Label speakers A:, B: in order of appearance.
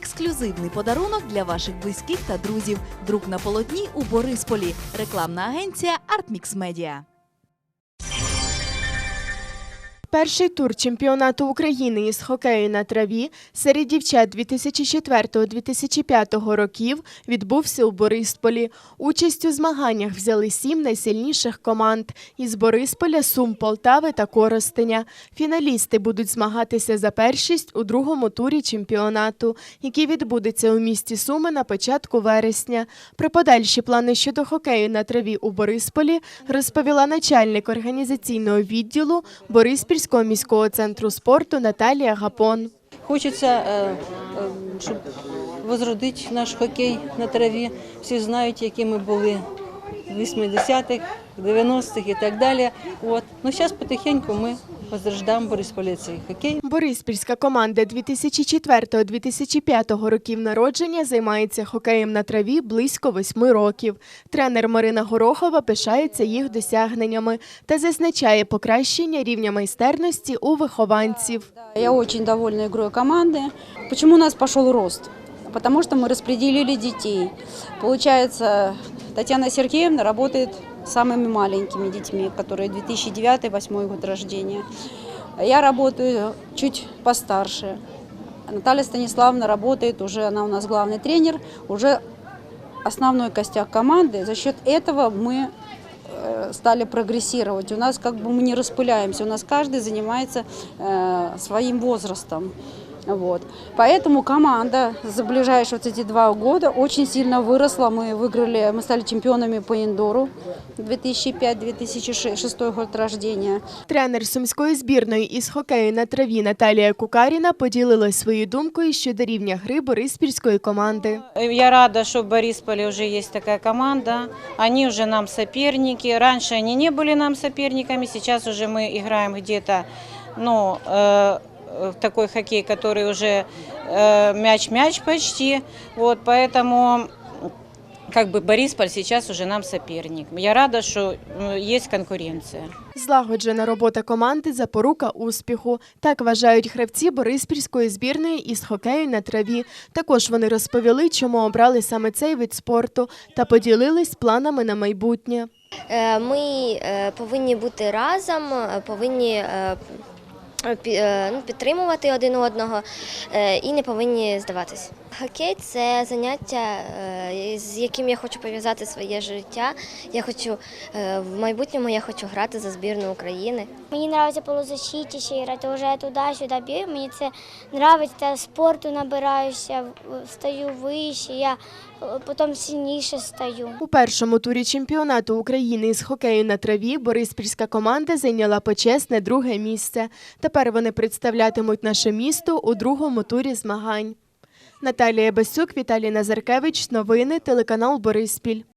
A: ексклюзивний подарунок для ваших близьких та друзів. Друк на полотні у Борисполі. Рекламна агенція Artmix Media.
B: Перший тур чемпіонату України із хокею на траві серед дівчат 2004-2005 років відбувся у Борисполі. Участь у змаганнях взяли сім найсильніших команд із Борисполя, Сум, Полтави та Коростеня. Фіналісти будуть змагатися за першість у другому турі чемпіонату, який відбудеться у місті Суми на початку вересня. Про подальші плани щодо хокею на траві у Борисполі розповіла начальник організаційного відділу Бориспільського міського центру спорту Наталія Гапон.
C: Хочеться, е, е, щоб возродити наш хокей на траві. Всі знають, які ми були в 80-х, 90-х і так далі. От. Ну, зараз потихеньку ми возрождаємо Борисполі цей хокей.
B: Бориспільська команда 2004-2005 років народження займається хокеєм на траві близько восьми років. Тренер Марина Горохова пишається їх досягненнями та зазначає покращення рівня майстерності у вихованців.
D: Я очень довольна игрой команды. Почему у нас пошел рост? Потому что мы распределили детей. Получается, Татьяна Сергеевна работает с самыми маленькими детьми, которые 2009-2008 год рождения. Я работаю чуть постарше. Наталья Станиславовна работает уже, она у нас главный тренер, уже основной костяк команды. За счет этого мы э, стали прогрессировать. У нас как бы мы не распыляемся, у нас каждый занимается э, своим возрастом. Вот. Поэтому команда за ближайшие вот эти два года очень сильно выросла. Мы выиграли, мы стали чемпионами по индору 2005-2006 год рождения.
B: Тренер сумської збірної із хокею на траві Наталія Кукаріна поділилась своєю думкою щодо рівня гри бориспільської команди.
E: Я рада, что в Борисполе уже есть такая команда. Они уже нам соперники. Раньше они не были нам соперниками. Сейчас уже мы играем где-то, ну, э, в такой хоккей, который уже э, мяч-мяч почти. Вот, поэтому как бы Борисполь сейчас уже нам соперник. Я рада, что э, есть конкуренция.
B: Злагоджена робота команди запорука успіху. Так вважають гравці Бориспільської збірної із хокею на траві. Також вони розповіли, чому обрали саме цей вид спорту та поділились планами на майбутнє.
F: Е, Ми е, повинні бути разом, е, повинні е, пі- е, ну, підтримувати один одного е, і не повинні здаватись. Хокей це заняття, е, з яким я хочу пов'язати своє життя. Я хочу е, в майбутньому я хочу грати за збірну України.
G: Мені подобається полузащиті ще грати, вже туди-сюди бігаю, мені це подобається, спорту набираюся, стаю вище, я е, потім сильніше стаю.
B: У першому турі чемпіонату України із хокею на траві Бориспільська команда зайняла почесне друге місце. Тепер вони представлятимуть наше місто у другому турі змагань. Наталія Басюк, Віталій Назаркевич. Новини телеканал Бориспіль.